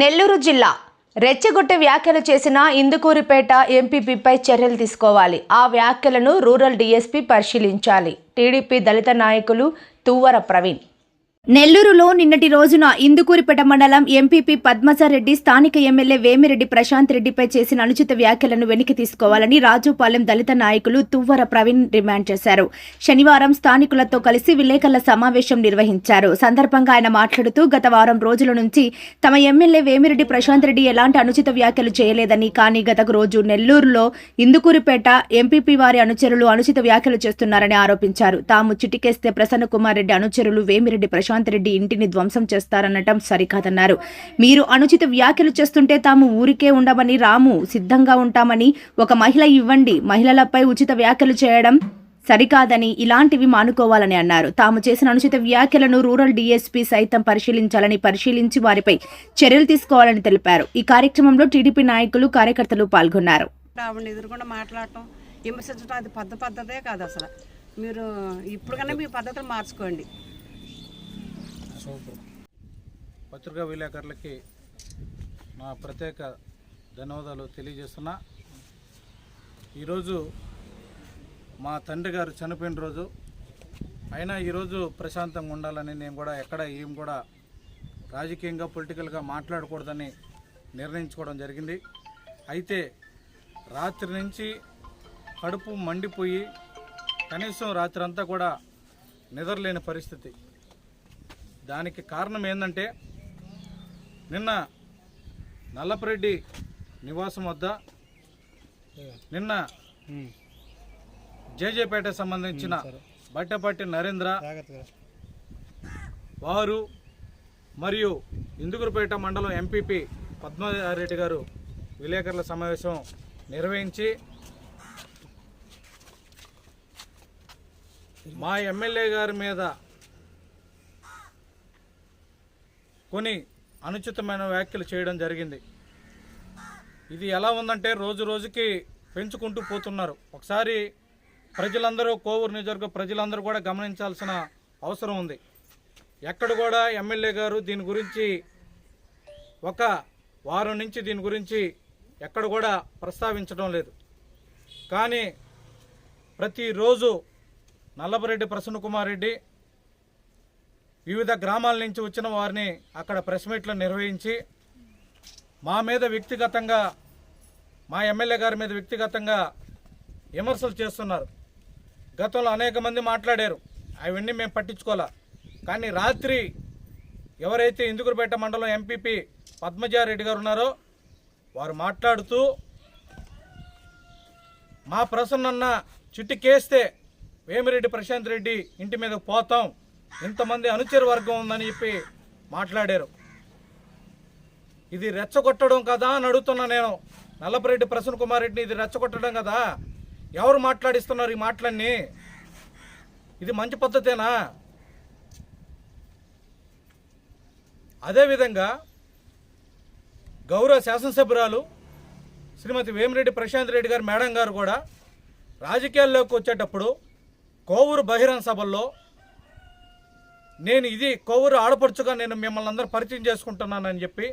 నెల్లూరు జిల్లా రెచ్చగొట్టే వ్యాఖ్యలు చేసిన ఇందుకూరిపేట ఎంపీపీపై చర్యలు తీసుకోవాలి. ఆ వ్యాఖ్యలను రూరల్ డీఎస్పీ పరిశీలించాలి. టీడీపీ దళిత నాయకులు తువ్వర ప్రవీణ్ నెల్లూరులో నిన్నటి రోజున ఇందుకూరిపేట మండలం ఎంపీపీ పద్మసారెడ్డి స్థానిక ఎమ్మెల్యే వేమిరెడ్డి ప్రశాంత్ రెడ్డిపై చేసిన అనుచిత వ్యాఖ్యలను వెనక్కి తీసుకోవాలని రాజుపాలెం దళిత నాయకులు తువ్వర ప్రవీణ్ డిమాండ్ చేశారు. శనివారం స్థానికులతో కలిసి విలేకరుల సమావేశం నిర్వహించారు. సందర్భంగా ఆయన మాట్లాడుతూ గత వారం రోజుల నుంచి తమ ఎమ్మెల్యే వేమిరెడ్డి ప్రశాంత్ రెడ్డి ఎలాంటి అనుచిత వ్యాఖ్యలు చేయలేదని కానీ గత రోజు నెల్లూరులో ఇందుకూరిపేట ఎంపీపీ వారి అనుచరులు అనుచిత వ్యాఖ్యలు చేస్తున్నారని ఆరోపించారు. తాము చిటికేస్తే ప్రసన్న కుమార్ రెడ్డి అనుచరులు వేమిరెడ్డి ప్రశాంత్ రెడ్డి ఇంటిని ధ్వంసం చేస్తారనటం సరికాదన్నారు. మీరు అనుచిత వ్యాఖ్యలు చేస్తుంటే తాము ఊరికే ఉండమని రాము సిద్ధంగా ఉంటామని ఒక మహిళ ఇవ్వండి మహిళలపై ఉచిత వ్యాఖ్యలు చేయడం సరికాదని ఇలాంటివి మానుకోవాలని అన్నారు. తాము చేసిన అనుచిత వ్యాఖ్యలను రూరల్ డీఎస్పీ సైతం పరిశీలించాలని పరిశీలించి వారిపై చర్యలు తీసుకోవాలని తెలిపారు. ఈ కార్యక్రమంలో టీడీపీ నాయకులు కార్యకర్తలు పాల్గొన్నారు. ఎదురుకుండా మాట్లాడటం విమర్శించడం అది పెద్ద పద్ధతే కాదు అసలు. మీరు ఇప్పుడు కన్నా మీ పద్ధతులు మార్చుకోండి. పత్రికా విలేకరులకి నా ప్రత్యేక ధన్యవాదాలు తెలియజేస్తున్నా. ఈరోజు మా తండ్రి గారు చనిపోయిన రోజు అయినా ఈరోజు ప్రశాంతంగా ఉండాలని నేను కూడా ఎక్కడ ఏం కూడా రాజకీయంగా పొలిటికల్గా మాట్లాడకూడదని నిర్ణయించుకోవడం జరిగింది. అయితే రాత్రి నుంచి కడుపు మండిపోయి కనీసం రాత్రి అంతా కూడా నిద్రలేని పరిస్థితి. దానికి కారణం ఏంటంటే నిన్న నల్లపరెడ్డి నివాసం వద్ద నిన్న జేజేపేట సంబంధించిన బట్టపట్టి నరేంద్ర వారు మరియు ఇందుకురుపేట మండలం ఎంపీపీ పద్మారెడ్డి గారు విలేకరుల సమావేశం నిర్వహించి మా ఎమ్మెల్యే గారి మీద కొన్ని అనుచితమైన వ్యాఖ్యలు చేయడం జరిగింది. ఇది ఎలా ఉందంటే రోజు రోజుకి పెంచుకుంటూ పోతున్నారు. ఒకసారి ప్రజలందరూ కోవూరు నియోజకవర్గ ప్రజలందరూ కూడా గమనించాల్సిన అవసరం ఉంది. ఎక్కడ కూడా ఎమ్మెల్యే గారు దీని గురించి ఒక వారం నుంచి దీని గురించి ఎక్కడ కూడా ప్రస్తావించడం లేదు. కానీ ప్రతిరోజు నల్లపరెడ్డి ప్రసన్న కుమార్ రెడ్డి వివిధ గ్రామాల నుంచి వచ్చిన వారిని అక్కడ ప్రెస్ మీట్లు నిర్వహించి మా మీద వ్యక్తిగతంగా మా ఎమ్మెల్యే గారి మీద వ్యక్తిగతంగా విమర్శలు చేస్తున్నారు. గతంలో అనేక మంది మాట్లాడారు. అవన్నీ మేము పట్టించుకోలే కానీ రాత్రి ఎవరైతే ఇందుకురుపేట మండలం ఎంపీపీ పద్మజారెడ్డి గారు ఉన్నారో వారు మాట్లాడుతూ మా ప్రసన్నన్న చిట్టికేస్తే వేమిరెడ్డి ప్రశాంత్ రెడ్డి ఇంటి మీద పోతాం. ఇంతమంది అనుచరు వర్గం ఉందని చెప్పి మాట్లాడారు. ఇది రెచ్చగొట్టడం కదా అని అడుగుతున్నా నేను. నల్లపరెడ్డి ప్రసన్న కుమార్ రెడ్డిని ఇది రెచ్చగొట్టడం కదా. ఎవరు మాట్లాడిస్తున్నారు ఈ మాటలన్నీ? ఇది మంచి పద్ధతేనా? అదేవిధంగా గౌరవ శాసనసభ్యురాలు శ్రీమతి వేమిరెడ్డి ప్రశాంత్ రెడ్డి గారు మేడం గారు కూడా రాజకీయాల్లోకి వచ్చేటప్పుడు కోవూరు బహిరంగ సభల్లో నేను ఇది కోవూరు ఆడపడుచుగా నేను మిమ్మల్ని అందరూ పరిచయం చేసుకుంటున్నానని చెప్పి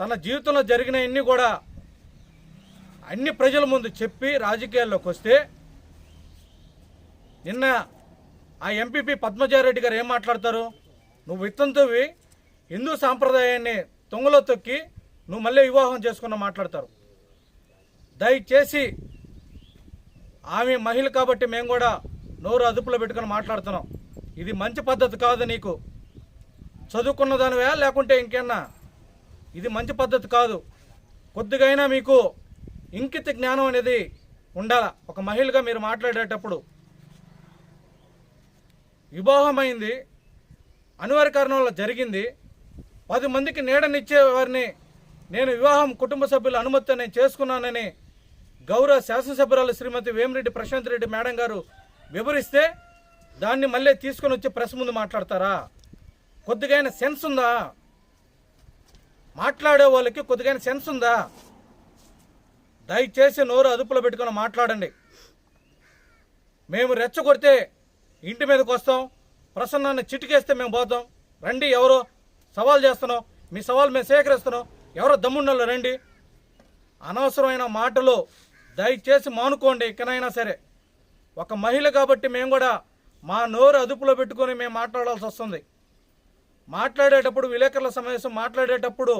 తన జీవితంలో జరిగినవన్నీ కూడా అన్ని ప్రజల ముందు చెప్పి రాజకీయాల్లోకి వస్తే నిన్న ఆ ఎంపీపీ పద్మజారెడ్డి గారు ఏం మాట్లాడతారు? నువ్వు విత్తంతోవి హిందూ సాంప్రదాయాన్ని తొంగలో తొక్కి నువ్వు మళ్ళీ వివాహం చేసుకున్న మాట్లాడతారు. దయచేసి ఆమె మహిళ కాబట్టి మేము కూడా నోరు అదుపులో పెట్టుకొని మాట్లాడుతున్నాం. ఇది మంచి పద్ధతి కాదు నీకు. చదువుకున్న దానివే లేకుంటే ఇంకేనా? ఇది మంచి పద్ధతి కాదు. కొద్దిగైనా మీకు ఇంకిత జ్ఞానం అనేది ఉండాల? ఒక మహిళగా మీరు మాట్లాడేటప్పుడు. వివాహమైంది అనివార్య కారణం వల్ల జరిగింది. పది మందికి నీడనిచ్చే వారిని నేను వివాహం కుటుంబ సభ్యుల అనుమతితో నేను చేసుకున్నానని గౌరవ శాసనసభ్యురాలు శ్రీమతి వేమిరెడ్డి ప్రశాంత్ రెడ్డి మేడం గారు వివరిస్తే దాన్ని మళ్ళీ తీసుకొని వచ్చి ప్రెస్ ముందు మాట్లాడతారా? కొద్దిగైన సెన్స్ ఉందా? మాట్లాడే వాళ్ళకి కొద్దిగైన సెన్స్ ఉందా? దయచేసి నోరు అదుపులో పెట్టుకొని మాట్లాడండి. మేము రెచ్చగొడితే ఇంటి మీదకి వస్తాం ప్రసన్నాన్ని చిటికేస్తే మేము పోతాం. రండి ఎవరో సవాల్ చేస్తున్నాం మీ సవాల్ మేము సేకరిస్తున్నాం ఎవరో దమ్ముండలో రండి. అనవసరమైన మాటలు దయచేసి మానుకోండి ఇకనైనా సరే. ఒక మహిళ కాబట్టి మేము కూడా మా నోరు అదుపులో పెట్టుకొని మేము మాట్లాడాల్సి వస్తుంది. మాట్లాడేటప్పుడు విలేకరుల సమావేశం మాట్లాడేటప్పుడు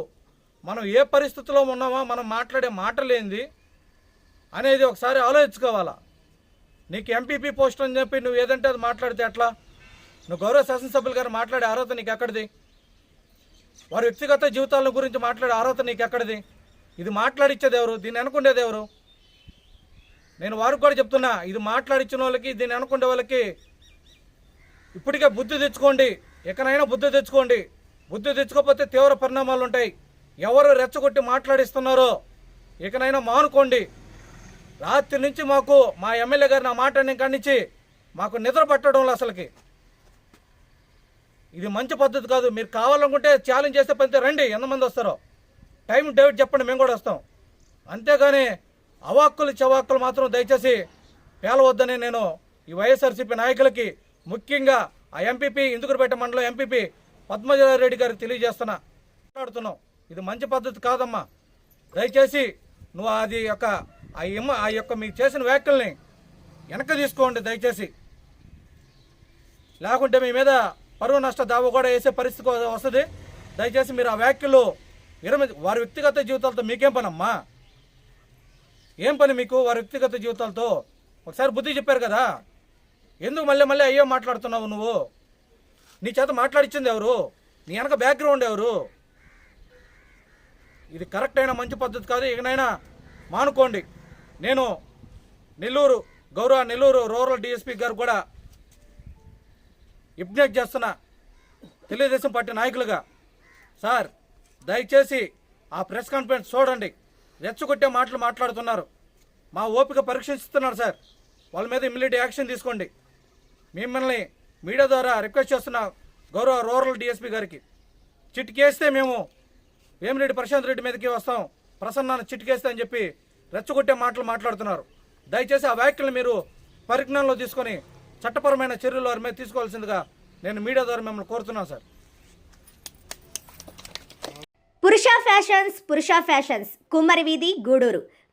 మనం ఏ పరిస్థితిలో ఉన్నామో మనం మాట్లాడే మాటలేంది అనేది ఒకసారి ఆలోచించుకోవాలా. నీకు ఎంపీపీ పోస్ట్ అని చెప్పి నువ్వు ఏదంటే అది మాట్లాడితే ఎట్లా? నువ్వు గౌరవ శాసనసభ్యులు గారు మాట్లాడే అర్హత నీకు ఎక్కడిది వారి వ్యక్తిగత జీవితాల గురించి మాట్లాడే అర్హత నీకు ఎక్కడిది ఇది మాట్లాడిచ్చేది ఎవరు? దీన్ని అనుకుండేది ఎవరు? నేను వారికి కూడా చెప్తున్నా ఇది మాట్లాడిచ్చిన వాళ్ళకి దీన్ని అనుకునే వాళ్ళకి ఇప్పటికే బుద్ధి తెచ్చుకోండి. ఎక్కడైనా బుద్ధి తెచ్చుకోండి. బుద్ధి తెచ్చుకోకపోతే తీవ్ర పరిణామాలు ఉంటాయి. ఎవరు రెచ్చగొట్టి మాట్లాడిస్తున్నారో ఇకనైనా మానుకోండి. రాత్రి నుంచి మాకు మా ఎమ్మెల్యే గారు నా మాట కానిచ్చి మాకు నిద్ర పట్టడంలో అసలుకి. ఇది మంచి పద్ధతి కాదు. మీరు కావాలనుకుంటే ఛాలెంజ్ చేస్తే పనితే రండి ఎంతమంది వస్తారో. టైం డేట్ చెప్పండి మేము కూడా వస్తాం. అంతేగాని అవాక్కులు చవాక్కులు మాత్రం దయచేసి పేలవద్దని నేను ఈ వైఎస్ఆర్సీపీ నాయకులకి ముఖ్యంగా ఆ ఎంపీపీ ఇందుకుపేట మండలం ఎంపీపీ పద్మజారెడ్డి గారికి తెలియజేస్తున్నా. మాట్లాడుతున్నాం. ఇది మంచి పద్ధతి కాదమ్మా. దయచేసి నువ్వు అది యొక్క ఆ ఇమ్మ ఆ యొక్క మీకు చేసిన వ్యాఖ్యల్ని వెనక్కి తీసుకోండి దయచేసి. లేకుంటే మీ మీద పరువు నష్ట దావా కూడా వేసే పరిస్థితి వస్తుంది. దయచేసి మీరు ఆ వ్యాఖ్యలు విరమి వారి వ్యక్తిగత జీవితాలతో మీకేం పని అమ్మా ఏం పని మీకు వారి వ్యక్తిగత జీవితాలతో? ఒకసారి బుద్ధి చెప్పారు కదా? ఎందుకు మళ్ళీ మళ్ళీ అయ్యో మాట్లాడుతున్నావు నువ్వు? నీ చేత మాట్లాడిచ్చింది ఎవరు? నీ వెనక బ్యాక్గ్రౌండ్ ఎవరు? ఇది కరెక్ట్ అయిన మంచి పద్ధతి కాదు. ఇకనైనా మానుకోండి. నేను నెల్లూరు గౌరవ నెల్లూరు రూరల్ డిఎస్పీ గారు కూడా విజ్ఞప్తి చేస్తున్నా తెలుగుదేశం పార్టీ నాయకులుగా. సార్ దయచేసి ఆ ప్రెస్ కాన్ఫరెన్స్ చూడండి. రెచ్చగొట్టే మాటలు మాట్లాడుతున్నారు. మా ఓపిక పరీక్షిస్తున్నారు సార్. వాళ్ళ మీద ఇమ్మీడియట్ యాక్షన్ తీసుకోండి. మిమ్మల్ని మీడియా ద్వారా రిక్వెస్ట్ చేస్తున్నా గౌరవ రూరల్ డిఎస్పీ గారికి చిట్కేస్తే మేము వేమిరెడ్డి ప్రశాంత్ రెడ్డి మీదకి వస్తాం. ప్రసన్నాన్ని చిట్కేస్తే అని చెప్పి రెచ్చగొట్టే మాటలు మాట్లాడుతున్నారు. దయచేసి ఆ వ్యాఖ్యలు మీరు పరిజ్ఞానంలో తీసుకొని చట్టపరమైన చర్యలు వారి మీద తీసుకోవాల్సిందిగా నేను మీడియా ద్వారా మిమ్మల్ని కోరుతున్నాను సార్. పురుష ఫ్యాషన్స్ పురుష ఫ్యాషన్స్ కుమ్మరి వీధి గూడూరు.